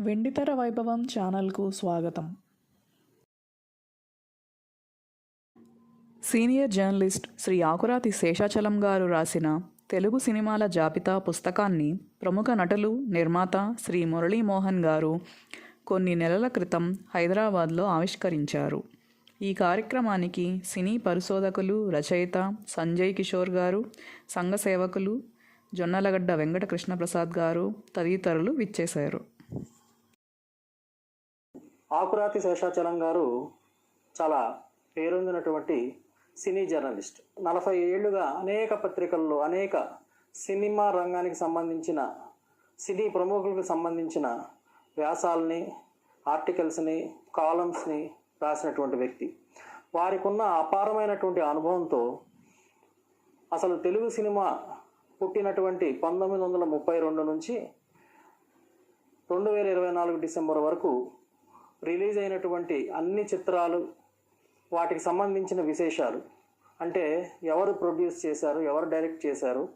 వెండితెర వైభవం ఛానల్కు స్వాగతం. సీనియర్ జర్నలిస్ట్ శ్రీ ఆకురాతి శేషాచలం గారు రాసిన తెలుగు సినిమాల జాబితా పుస్తకాన్ని ప్రముఖ నటులు నిర్మాత శ్రీ మురళీమోహన్ గారు కొన్ని నెలల క్రితం హైదరాబాద్లో ఆవిష్కరించారు. ఈ కార్యక్రమానికి సినీ పరిశోధకులు రచయిత సంజయ్ కిషోర్ గారు సంఘ సేవకులు జొన్నలగడ్డ వెంకట కృష్ణప్రసాద్ గారు తదితరులు విచ్చేశారు. ఆకురాతి శేషాచలం గారు చాలా పేరొందినటువంటి సినీ జర్నలిస్ట్. నలభై ఏళ్ళుగా అనేక పత్రికల్లో అనేక సినిమా రంగానికి సంబంధించిన సినీ ప్రముఖులకు సంబంధించిన వ్యాసాలని ఆర్టికల్స్ని కాలమ్స్ని రాసినటువంటి వ్యక్తి. వారికి ఉన్న అపారమైనటువంటి అనుభవంతో అసలు తెలుగు సినిమా పుట్టినటువంటి పంతొమ్మిది వందల ముప్పై రెండు నుంచి రెండు వేల ఇరవై నాలుగు డిసెంబర్ వరకు రిలీజ్ అయినటువంటి అన్ని చిత్రాలు వాటికి సంబంధించిన విశేషాలు. అంటే ఎవరు ప్రొడ్యూస్ చేశారు ఎవరు డైరెక్ట్ చేశారు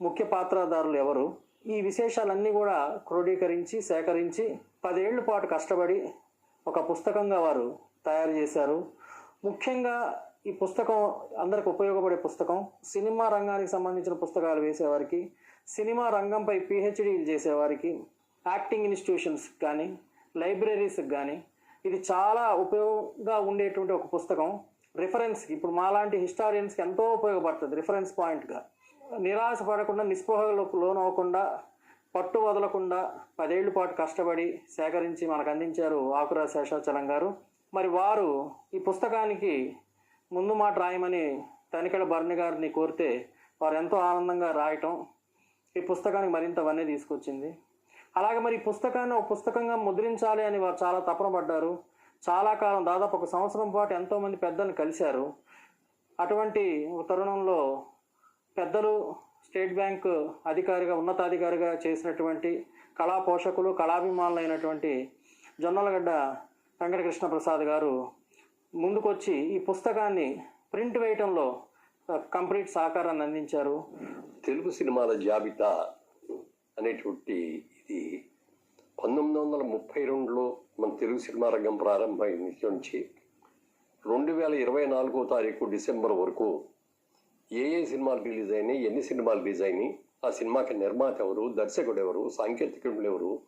ముఖ్య పాత్రధారులు ఎవరు ఈ విశేషాలన్నీ కూడా క్రోడీకరించి సేకరించి పదేళ్ళ పాటు కష్టపడి ఒక పుస్తకంగా వారు తయారు చేశారు. ముఖ్యంగా ఈ పుస్తకం అందరికి ఉపయోగపడే పుస్తకం సినిమా రంగానికి సంబంధించిన పుస్తకాలు వేసేవారికి సినిమా రంగంపై పిహెచ్డీలు చేసేవారికి యాక్టింగ్ ఇన్స్టిట్యూషన్స్ కానీ లైబ్రరీస్కి కానీ ఇది చాలా ఉపయోగంగా ఉండేటువంటి ఒక పుస్తకం. రిఫరెన్స్ ఇప్పుడు మాలాంటి హిస్టారియన్స్కి ఎంతో ఉపయోగపడుతుంది రిఫరెన్స్ పాయింట్గా నిరాశ పడకుండా నిస్పృహలకు లోనవ్వకుండా పట్టు వదలకుండా పదేళ్ళ పాటు కష్టపడి సేకరించి మనకు అందించారు ఆకురా శేషాచలం గారు. మరి వారు ఈ పుస్తకానికి ముందు మాట రాయమని తనికెళ్ళ భరణి గారిని కోరితే వారు ఎంతో ఆనందంగా రాయటం ఈ పుస్తకానికి మరింత వన్నీ తీసుకొచ్చింది. అలాగే మరి ఈ పుస్తకాన్ని ఒక పుస్తకంగా ముద్రించాలి అని వారు చాలా తపన పడ్డారు. చాలా కాలం దాదాపు ఒక సంవత్సరం పాటు ఎంతోమంది పెద్దల్ని కలిశారు. అటువంటి తరుణంలో పెద్దలు స్టేట్ బ్యాంక్ అధికారిగా ఉన్నతాధికారిగా చేసినటువంటి కళా పోషకులు కళాభిమానులైనటువంటి జొన్నలగడ్డ వెంకటకృష్ణ ప్రసాద్ గారు ముందుకొచ్చి ఈ పుస్తకాన్ని ప్రింట్ వేయటంలో కంప్లీట్ సహకారాన్ని అందించారు. తెలుగు సినిమాల జాబితా అనేటువంటి ఇది పంతొమ్మిది వందల ముప్పై రెండులో మన తెలుగు సినిమా రంగం ప్రారంభమైన నుంచి రెండు వేల ఇరవై నాలుగో తారీఖు డిసెంబర్ వరకు ఏ ఏ సినిమాలు రిలీజ్ అయినాయి ఎన్ని సినిమాలు రిలీజ్ అయినాయి ఆ సినిమాకి నిర్మాత ఎవరు దర్శకుడు ఎవరు సాంకేతికులు ఎవరు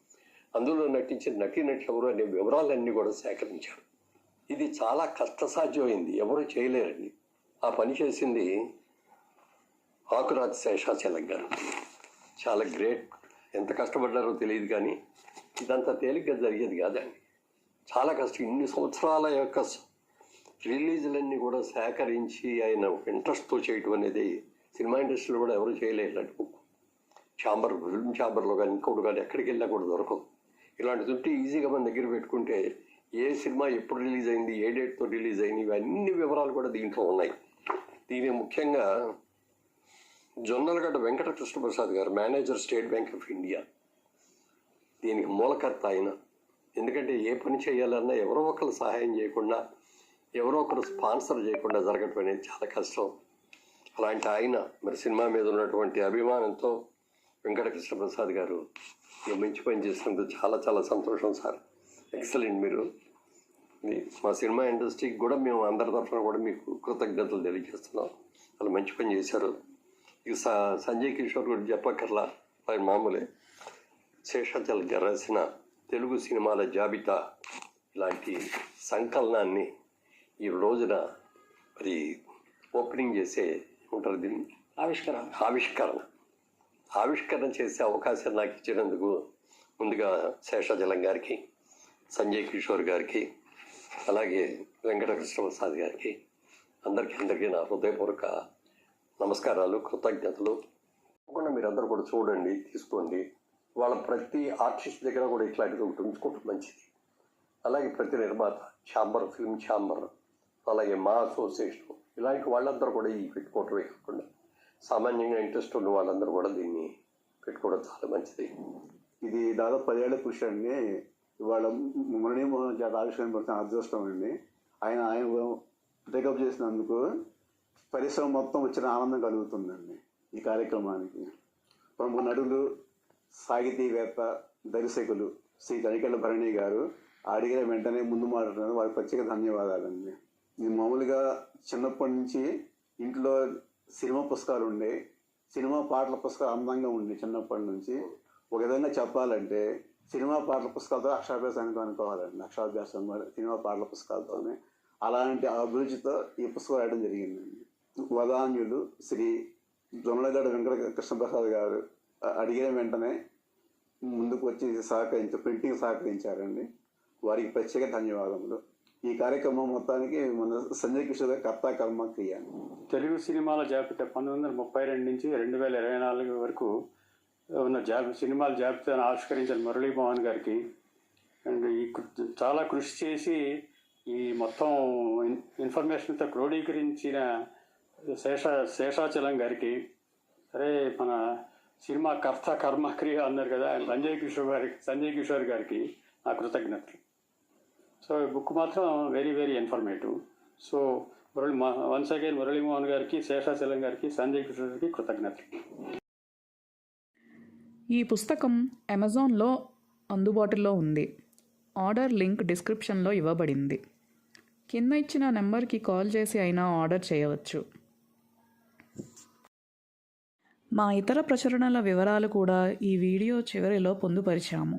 అందులో నటించిన నటీనటులు ఎవరు అనే వివరాలన్నీ కూడా సేకరించారు. ఇది చాలా కష్టసాధ్యమైంది ఎవరు చేయలేరండి. ఆ పని చేసింది ఆకురాజ్ శేషాచలం గారు. చాలా గ్రేట్ ఎంత కష్టపడ్డారో తెలియదు కానీ ఇదంతా తేలిగ్గా జరిగేది కాదండి. చాలా కష్టం. ఇన్ని సంవత్సరాల యొక్క రిలీజ్లన్నీ రిలీజులన్నీ కూడా సేకరించి ఆయన ఇంట్రెస్ట్తో చేయటం అనేది సినిమా ఇండస్ట్రీలో కూడా ఎవరు చేయలేరు ఛాంబర్ ఫిల్మ్ ఛాంబర్లో కానీ ఇంకోటి కానీ ఎక్కడికి వెళ్ళినా కూడా దొరకదు ఇలాంటి చుట్టి ఈజీగా మన దగ్గర పెట్టుకుంటే ఏ సినిమా ఎప్పుడు రిలీజ్ అయింది ఏ డేట్తో రిలీజ్ అయింది ఇవన్నీ వివరాలు కూడా దీంట్లో ఉన్నాయి. దీని ముఖ్యంగా జొన్నలగడ్డ వెంకట కృష్ణప్రసాద్ గారు manager state bank of India. దీనికి మూలకర్త ఆయన. ఎందుకంటే ఏ పని చేయాలన్నా ఎవరో ఒకరు సహాయం చేయకుండా ఎవరో ఒకరు స్పాన్సర్ చేయకుండా జరగటం అనేది చాలా కష్టం. అలాంటి ఆయన మరి సినిమా మీద ఉన్నటువంటి అభిమానంతో వెంకట కృష్ణప్రసాద్ గారు మంచి పని చేసినందుకు చాలా చాలా సంతోషం సార్. ఎక్సలెంట్ మీరు. ఇది మా సినిమా ఇండస్ట్రీకి కూడా మేము అందరి తరఫున కూడా మీకు కృతజ్ఞతలు తెలియజేస్తున్నాం. వాళ్ళు మంచి పని చేశారు. ఇక స- సంజయ్ కిషోర్ గురించి చెప్పక్కర్లా ఆయన మామూలే. శేషాచల్ రాసిన తెలుగు సినిమాల జాబితా ఇలాంటి సంకలనాన్ని ఈ రోజున మరి ఓపెనింగ్ చేసే ఉంటారు దీన్ని? ఆవిష్కరణ. ఆవిష్కరణ. ఆవిష్కరణ చేసే అవకాశం నాకు ఇచ్చినందుకు ముందుగా శేషాచలం గారికి సంజయ్ కిషోర్ గారికి అలాగే వెంకటకృష్ణ ప్రసాద్ గారికి అందరికీ అందరికీ నా హృదయపూర్వక నమస్కారాలు కృతజ్ఞతలు. తప్పకుండా మీరందరూ కూడా చూడండి తీసుకోండి. వాళ్ళ ప్రతి ఆర్టిస్ట్ దగ్గర కూడా ఇట్లాంటిది ఒకటి ఉంచుకుంటే మంచిది. అలాగే ప్రతి నిర్మాత ఛాంబర్ ఫిల్మ్ ఛాంబర్ అలాగే మా అసోసియేషన్ ఇలాంటి వాళ్ళందరూ కూడా ఈ పెట్టుకోవటమే కాకుండా సామాన్యంగా ఇంట్రెస్ట్ ఉన్న వాళ్ళందరూ కూడా దీన్ని పెట్టుకోవడం చాలా మంచిది. ఇది దాదాపు పదేళ్ళ కృషి అండి. ఇవాళ మురళీమోహన్ చేత అదృష్టం అండి ఆయన ఆయన టేకప్ చేసినందుకు పరిశ్రమ మొత్తం వచ్చిన ఆనందం కలుగుతుందండి ఈ కార్యక్రమానికి. ప్రముఖ నటులు సాహితీవేత్త దర్శకులు శ్రీ తనికెళ్ళ భరణి గారు అడిగిన వెంటనే ముందు మాట్లాడారు వారికి ప్రత్యేక ధన్యవాదాలండి. నేను మామూలుగా చిన్నప్పటి నుంచి ఇంట్లో సినిమా పుస్తకాలు ఉండే సినిమా పాటల పుస్తకాలు అందంగా ఉండే చిన్నప్పటి నుంచి ఒక విధంగా చెప్పాలంటే సినిమా పాటల పుస్తకాలతో అక్షరాభ్యాసానికి అనుకోవాలండి. అక్షరాభ్యాసం మరి సినిమా పాటల పుస్తకాలతోనే అలాంటి అభిరుచితో ఈ పుస్తకం రాయడం జరిగిందండి. వదాన్యులు శ్రీ జొమలగడ్డ వెంకట కృష్ణప్రసాద్ గారు అడిగిన వెంటనే ముందుకు వచ్చి సహకరించారు ప్రింటింగ్ సహకరించారండి. వారికి ప్రత్యేక ధన్యవాదములు. ఈ కార్యక్రమం మొత్తానికి మన సంజయ్ కిషోర్ కర్త కర్మ క్రియ. తెలుగు సినిమాల జాబితా పంతొమ్మిది వందల ముప్పై రెండు నుంచి రెండు వేల ఇరవై నాలుగు వరకు ఉన్న జాబి సినిమాల జాబితాను ఆవిష్కరించిన మురళీమోహన్ గారికి. అండ్ ఈ చాలా కృషి చేసి ఈ మొత్తం ఇన్- ఇన్ఫర్మేషన్తో క్రోడీకరించిన శేష శేషాచలం గారికి సరే మన సినిమా కర్త కర్మ క్రియ అన్నారు కదా ఆయన సంజయ్ కిషోర్ గారి సంజయ్ కిషోర్ గారికి నా కృతజ్ఞతలు. సో ఈ బుక్ మాత్రం very very informative. So Murali once again Muralimohan గారికి శేషాచలం గారికి సంజయ్ కిషోర్ గారికి కృతజ్ఞతలు. ఈ పుస్తకం అమెజాన్లో అందుబాటులో ఉంది. ఆర్డర్ లింక్ డిస్క్రిప్షన్లో ఇవ్వబడింది. కింద ఇచ్చిన నెంబర్కి కాల్ చేసి అయినా ఆర్డర్ చేయవచ్చు. మా ఇతర ప్రచురణల వివరాలు కూడా ఈ వీడియో చివరిలో పొందుపరిచాము.